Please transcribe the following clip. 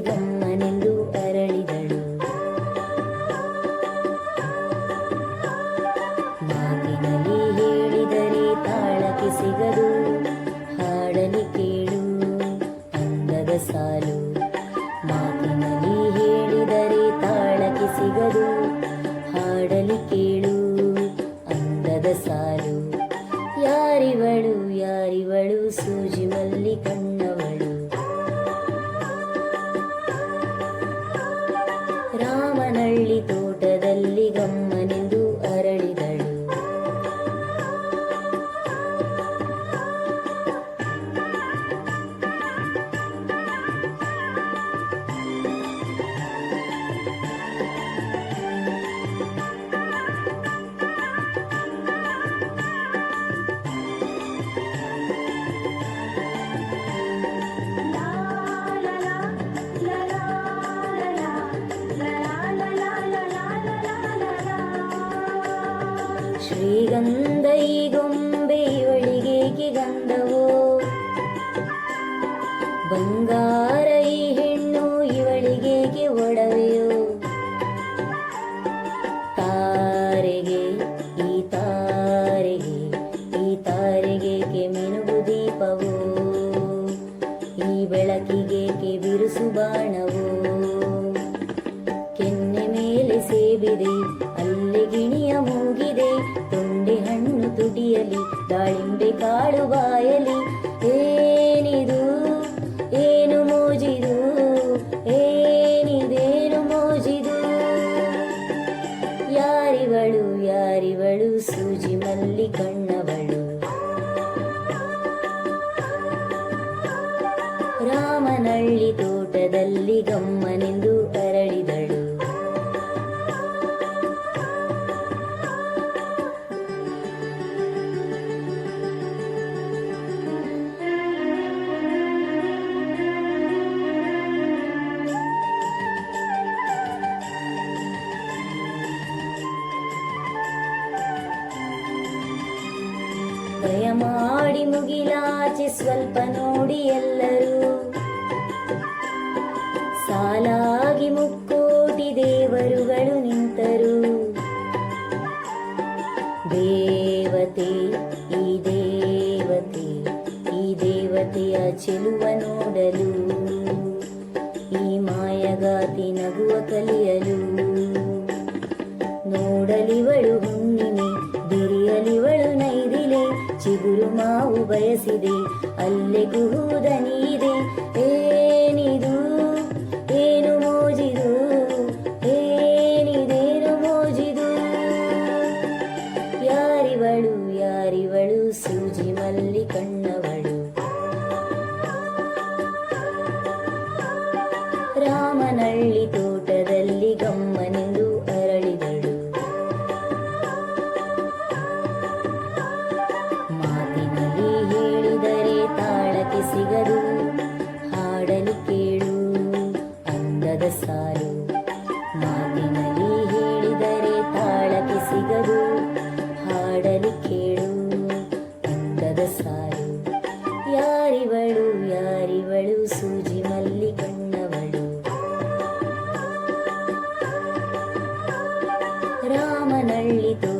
ಗಮ್ಮನೆಂದು ಅರಳಿದಳು. ಮಾತಿನಲ್ಲಿ ಹೇಳಿದರೆ ತಾಳಕ್ಕೆ ಸಿಗದು, ಹಾಡಲಿ ಕೇಳು, ಅಂದದ ಸಾಲು. ಮಾತಿನಲ್ಲಿ ಹೇಳಿದರೆ ತಾಳಕ್ಕೆ ಸಿಗದು, ಹಾಡಲಿ ಕೇಳು, ಅಂದದ ಸಾಲು. ರಾಮನಳ್ಳಿ ಶ್ರೀಗಂಧ ಈ ಗೊಂಬೆ ಇವಳಿಗೇಕೆ ಗಂಧವೋ? ಬಂಗಾರ ಹೆಣ್ಣು ಇವಳಿಗೇಕೆ ಒಡವೆಯೋ? ತಾರೆಗೆ, ಈ ತಾರೆಗೆ, ಈ ತಾರೆಗೇಕೆ ಮಿನುಗು ದೀಪವೋ? ಈ ಬೆಳಕಿಗೇಕೆ ಬಿರುಸು ಬಾಣವೋ? ಕೆನ್ನೆ ಮೇಲೆ ಸೇಬಿದೆ ತುಟಿಯಲಿ ದಾಳಿಂಬೆ ಕಾಳು ಬಾಯಲಿ. ಏನಿದು? ಏನು ಮೋಜಿದು? ಏನಿದೇನು ಮೋಜಿದು? ಯಾರಿವಳು ಯಾರಿವಳು ಸೂಜಿ ಮಲ್ಲಿ ಕಣ್ಣವಳು? ರಾಮನಳ್ಳಿ ತೋಟದಲ್ಲಿ ಗಮ್ಮನೆಂದು ಅರಳಿದಳು. ದಯಮಾಡಿ ಮುಗಿಲಾಚೆ ಸ್ವಲ್ಪ ನೋಡಿ ಎಲ್ಲರೂ. ಸಾಲಾಗಿ ಮುಕ್ಕೋಟಿ ದೇವರುಗಳು ನಿಂತರು. ದೇವತೆ, ಈ ದೇವತೆ, ಈ ದೇವತೆಯ ಚೆಲುವ ನೋಡಲು. ಈ ಮಾಯಗಾತಿ ನಗುವ ಕಲಿಯಲು. ನೋಡಲಿವಳು ಹುಣ್ಣಿಮೆ, ಬಿರಿಯಲಿವಳು ಚಿಗುರು ನಾವು ಬಯಸಿದೆ ಗುಹುದ ನೀರೆ ಏನಿದು? ಏನು ಮೋಜಿದು? ಏನಿದೇನು ಮೋಜಿದು? ಯಾರಿವಳು? ಯಾರಿವಳು? ಸೂಜಿ ಮಲ್ಲಿ ಕಣ್ಣವಳು ರಾಮನಳ್ಳಿ ತೋ ಸಿಗದು ಹಾಡಲಿ ಕೇಳು, ಅಂದದ ಸಾಲು ಮಾತಿನಲ್ಲಿ ಹೇಳಿದರೆ ತಾಳಕ್ಕೆ ಸಿಗದು, ಹಾಡಲಿ ಕೇಳು, ಅಂದದ ಸಾಲು ಯಾರಿವಳು ಯಾರಿವಳು, ಸೂಜಿ ಮಲ್ಲಿ ರಾಮನಳ್ಳಿ ರಾಮನಳ್ಳಿತು